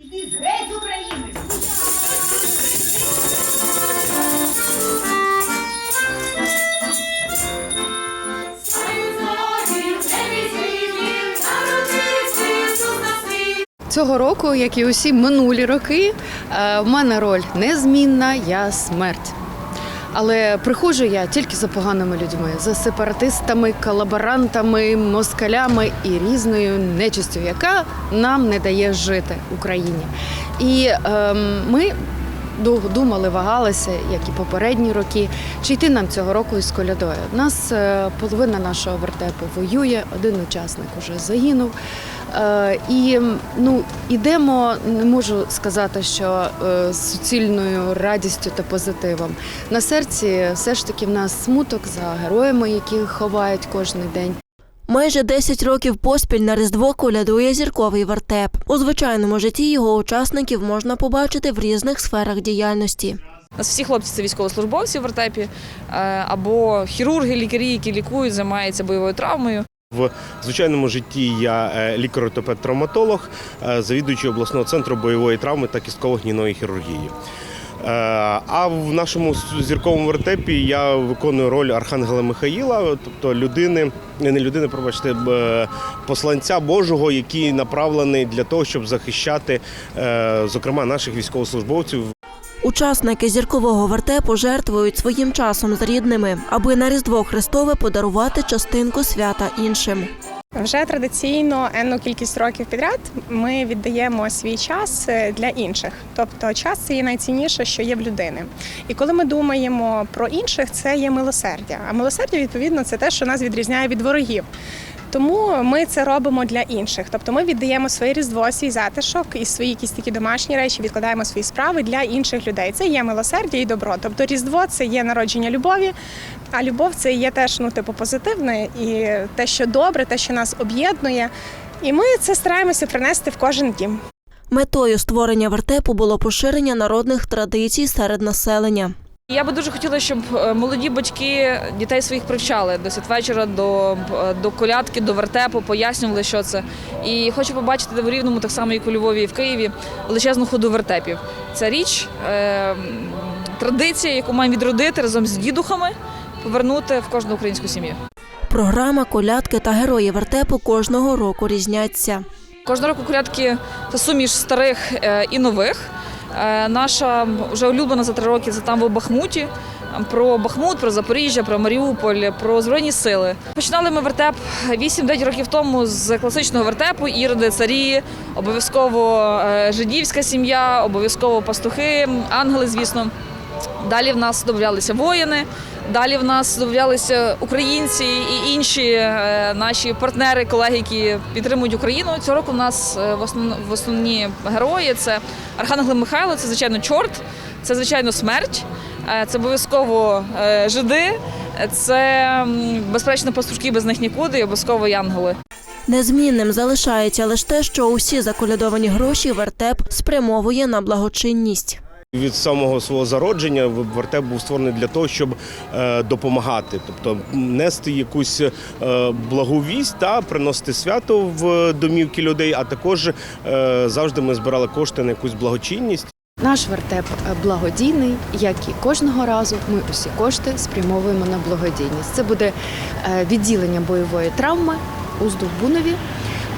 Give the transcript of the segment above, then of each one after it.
З України! Цього року, як і усі минулі роки, е, в мене роль незмінна, я смерть. Але приходжу я тільки за поганими людьми, за сепаратистами, колаборантами, москалями і різною нечистю, яка нам не дає жити Україні. І ем, ми довго думали, вагалися, як і попередні роки, чи йти нам цього року із колядою. Нас е, половина нашого вертепу воює, один учасник уже загинув. Е, І ну, ідемо, не можу сказати, що е, з суцільною радістю та позитивом. На серці все ж таки в нас смуток за героями, яких ховають кожен день. Майже 10 років поспіль на Різдво колядує зірковий вертеп. У звичайному житті його учасників можна побачити в різних сферах діяльності. У нас всі хлопці це військовослужбовці в вертепі е, або хірурги, лікарі, які лікують, займаються бойовою травмою. В звичайному житті я е, лікар-ортопед-травматолог, е, завідуючий обласного центру бойової травми та кістково-гнійної хірургії. Е, А в нашому зірковому вертепі я виконую роль Архангела Михаїла, тобто людини, не людини, пробачте, посланця Божого, який направлений для того, щоб захищати, зокрема, наших військовослужбовців Учасники зіркового вертепу жертвують своїм часом з рідними, аби на Різдво Христове подарувати частинку свята іншим. Вже традиційно енну кількість років підряд ми віддаємо свій час е, для інших. Тобто час це є найцінніше, що є в людини. І коли ми думаємо про інших, це є милосердя. А милосердя, відповідно, це те, що нас відрізняє від ворогів. Тому ми це робимо для інших. Тобто ми віддаємо своє різдво, свій затишок і свої якісь такі домашні речі, відкладаємо свої справи для інших людей. Це є милосердя і добро. Тобто Різдво це є народження любові, а любов це є теж ну, типу, позитивне і те, що добре, те, що нас об'єднує. І ми це стараємося принести в кожен дім. Метою створення вертепу було поширення народних традицій серед населення. Я би дуже хотіла, щоб е, молоді батьки дітей своїх привчали до святвечора, до, е, до колядки, до вертепу, пояснювали, що це. І хочу побачити в Рівному, так само як у Львові і в Києві, величезну ходу вертепів. Це річ, е, традиція, яку маємо відродити разом з дідухами, повернути в кожну українську сім'ю. Програма, колядки та герої вертепу кожного року різняться. Кожного року колядки це суміш старих е, і нових. Е, Наша вже улюблена за три роки це там в Бахмуті. Про Бахмут, про Запоріжжя, про Маріуполь, про Збройні сили. Починали ми вертеп 8-9 років тому з класичного вертепу Іроди, царі, обов'язково е, жидівська сім'я, обов'язково пастухи, ангели, звісно. Далі в нас додавалися воїни, далі в нас додавалися українці і інші е, наші партнери, колеги, які підтримують Україну. Цього року в нас е, в основ- в основні герої це Архангел Михайло, це звичайно чорт, це звичайно смерть, е, це обов'язково жиди, це безперечно пастушки без них нікуди, і обов'язково янголи. Незмінним залишається лише те, що усі заколядовані гроші вертеп спрямовує на благочинність. Від самого свого зародження вертеп був створений для того, щоб е, допомагати, тобто нести якусь е, благу вість та приносити свято в домівки людей. А також е, завжди ми збирали кошти на якусь благочинність. Наш вертеп благодійний, як і кожного разу. Ми усі кошти спрямовуємо на благодійність. Це буде відділення бойової травми у Здовбунові.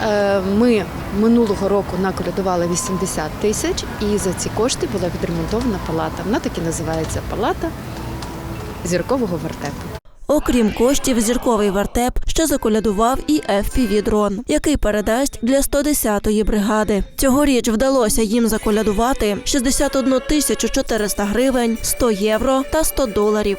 Е, Ми минулого року наколядували 80 тисяч, і за ці кошти була відремонтована палата. Вона так і називається палата зіркового вертепу. Окрім коштів, зірковий вертеп ще заколядував і FPV-дрон, який передасть для 110-ї бригади. Цьогоріч вдалося їм заколядувати 61 тисячу 400 гривень, 100 євро та 100 доларів.